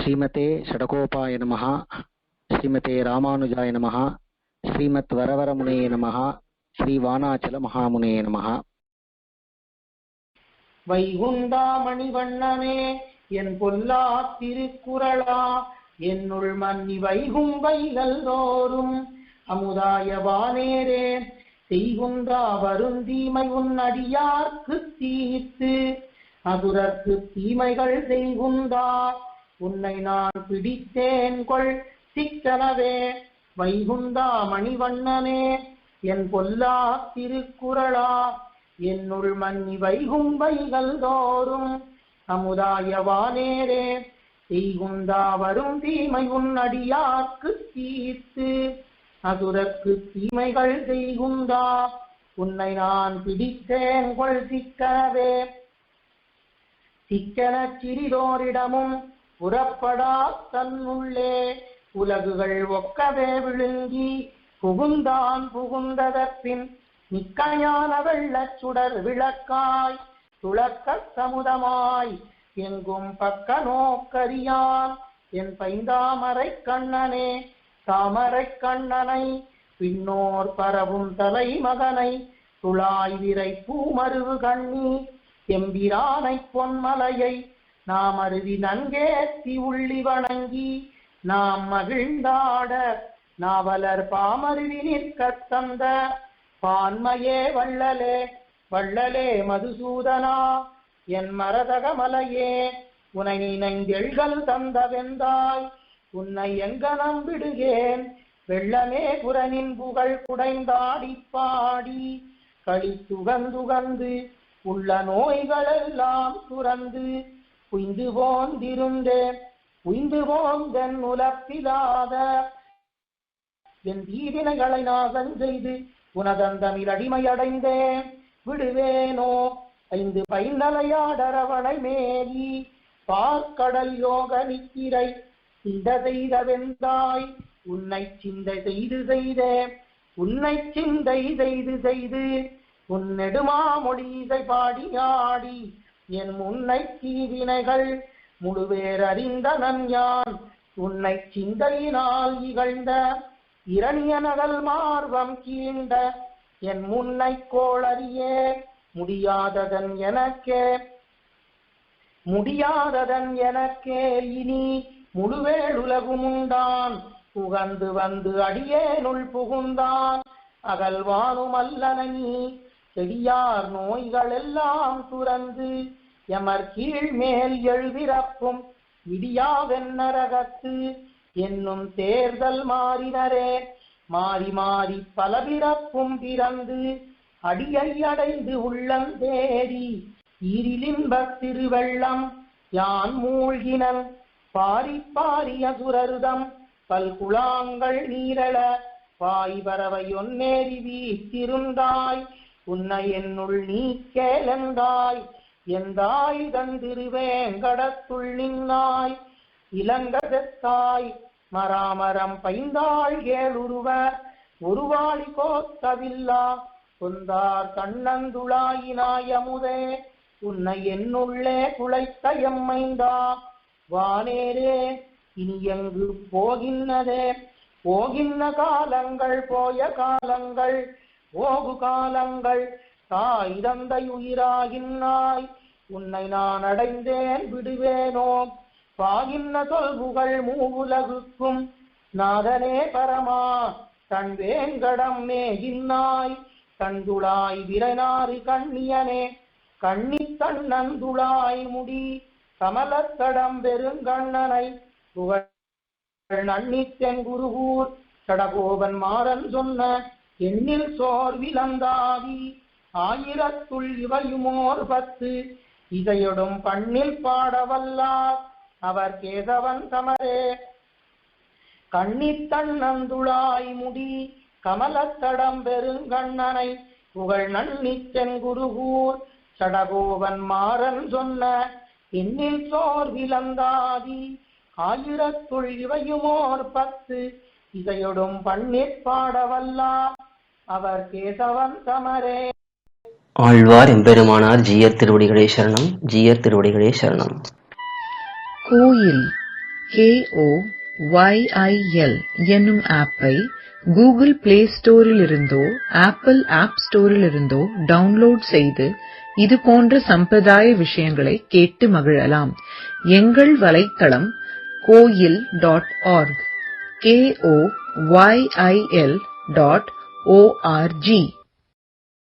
ஸ்ரீமதே ஷடகோபாய நமः ஸ்ரீமதே ராமானுஜாய நமः ஸ்ரீமத் வரவரமுனே நமः ஸ்ரீவானாச்சல மகாமுனே நமः வைகுண்டாமணிவண்ணனே என் பொல்லா திருக்குறளா என்னுள் மன்னி வைகும் வைகள் தோறும். அமுதாய வானேரே செய்குன்றா வருந்தீமை உன் அடியார்க்கு தீர்த்து. அசுரர்க்கு தீமைகள் செய்குந்தா உன்னை நான் பிடித்தேன் கொள் சிக்கனவே வைகுந்தா மணிவண்ணனே என் பொல்லா திருக்குறளா. என்னுள் மன்னி வைகும்பைகள் தோறும் சமுதாயவானேரே செய்குந்தா வரும் தீமை உன் அடியார்க்கு தீர்த்து. அசுரக்கு தீமைகள் செய்குந்தா. உன்னை நான் பிடித்தேன் கொள் சிக்கனவே சிக்கன சிறிதோரிடமும் புறப்படா தன்னுள்ளே உலகுகள் ஒக்கவே விழுங்கி புகுந்தான் புகுந்ததற்பின் நிக்கையான வெள்ளச் சுடர் விளக்காய் துளக்க சமுதமாய் எங்கும் பக்க நோக்கரியான் என் பைந்தாமரை கண்ணனே தாமரை கண்ணனை பின்னோர் பரவும் தலை மகனை துளாய் விரை பூமருவு கண்ணி எம்பிரானை பொன்மலையை நாம் அருவி நங்கேத்தி உள்ளி வணங்கி நாம் மகிழ்ந்தாட நாவலர் பாமருவி நிற்கத் தந்த. பான்மையே வள்ளலே வள்ளலே மதுசூதனா என் மரதகமலையே உனை நினைந்தெழ்கள் தந்த வெந்தாய் உன்னை எங்கனம் விடுகேன் வெள்ளமே புறனின் புகழ் குடைந்தாடி பாடி. களி துகந்துகந்து உள்ள நோய்களெல்லாம் துறந்து உய்ந்து போந்திருந்தேன் உய்ந்து போந்தன் உலப்பிலாத. என் தீவினைகளை நாசம் செய்து உனதந்தமில் அடிமையடைந்தேன் விடுவேனோ? ஐந்து பைந்தலையாடரவணை மேலி பார்க்கடல் யோக நித்திரை சிந்த செய்தவெந்தாய்? உன்னை சிந்தை செய்து செய்தே உன்னை சிந்தை செய்து செய்து உன் நெடுமாமொழிசை பாடி ஆடி என் முன்னை தீவினைகள் முழுவேர் யான் உன்னை சிந்தையினால் இகழ்ந்த இரணிய நகல் மார்வம் கீண்ட என் முன்னை கோளறியே முடியாததன் எனக்கே முடியாததன் எனக்கே இனி முழுவேளுலகும் உண்டான். புகந்து வந்து அடியேனுள் புகுந்தான். அகல்வானும் நீ செடியார் நோய்கள் எல்லாம் துறந்து எமர் கீழ் மேல் எழுதிறப்பும் விடியாவென்னரகத்து என்னும் தேர்தல் மாறினரே. மாறி மாறி பல பிறப்பும் பிறந்து அடியை அடைந்து உள்ளந்தேரி ஈரிலின்பத் திருவெள்ளம் யான் மூழ்கினன். பாரி பாரிய சுரருதம் பல்குளாங்கள் நீரள பாய் பறவை ஒன்னேறி வீத்திருந்தாய் உன்னை என்னுள் நீ கேளந்தாய் எந்தாய் தந்திருவேங்கடத்துள் நின்னாய் இளங்கதத்தாய் மராமரம் பைந்தாள் ஏழுருவ உருவாளி கோத்தவில்லா கொந்தார் கண்ணந்துளாயினாயமுதே உன்னை என்னுள்ளே குளைத்த எம்மைந்தா வானேரே இனி எங்கு போகின்னதே? போகின்ன காலங்கள் போய காலங்கள் போகு காலங்கள் தாய் தந்தை உயிராகின்னாய் உன்னை நான் அடைந்தேன் விடுவேனோ? பாகின்ன சொல் புகழ் மூவுலகுக்கும் நாதனே பரமா தன் வேங்கடம் மேகின்னாய். கண்துளாய் விரைநாறு கண்ணியனே கண்ணி கண்ணந்துளாய் முடி கமலத்தடம் பெருங்கண்ணனை புகழ் நன்னித்தென் குருகூர் சடகோபன் மாறன் சொன்ன எண்ணில் சோர்விலந்தாவி ஆயிரத்துள் இவையுமோர் பத்து. இதையொடும் பண்ணில் பாடவல்லார் அவர் கேசவன் தமரே. கண்ணித்தன்னந்துளாய் முடி கமலத்தடம் பெருங்கண்ணனை புகழ் நன்னிச்சன் குருகூர் சடகோவன் மாறன் சொன்ன எண்ணில் சோர் விலந்தாதி ஆயிரத்துள் இவையுமோர் பத்து. இதையொடும் பண்ணிற் பாடவல்லா அவர் கேசவன் தமரே. ஆழ்வார் எம்பெருமானார் ஜீயர் திருவடிகளே சரணம் ஜீயர் திருவடிகளே சரணம். கோயில் K O Y I L என்னும் ஆப்பை கூகுள் பிளே ஸ்டோரிலிருந்தோ ஆப்பிள் ஆப் ஸ்டோரில் இருந்தோ டவுன்லோட் செய்து இது போன்ற சம்பிரதாய விஷயங்களை கேட்டு மகிழலாம். எங்கள் வலைத்தளம் Koyil dot org K O Y I L dot O R G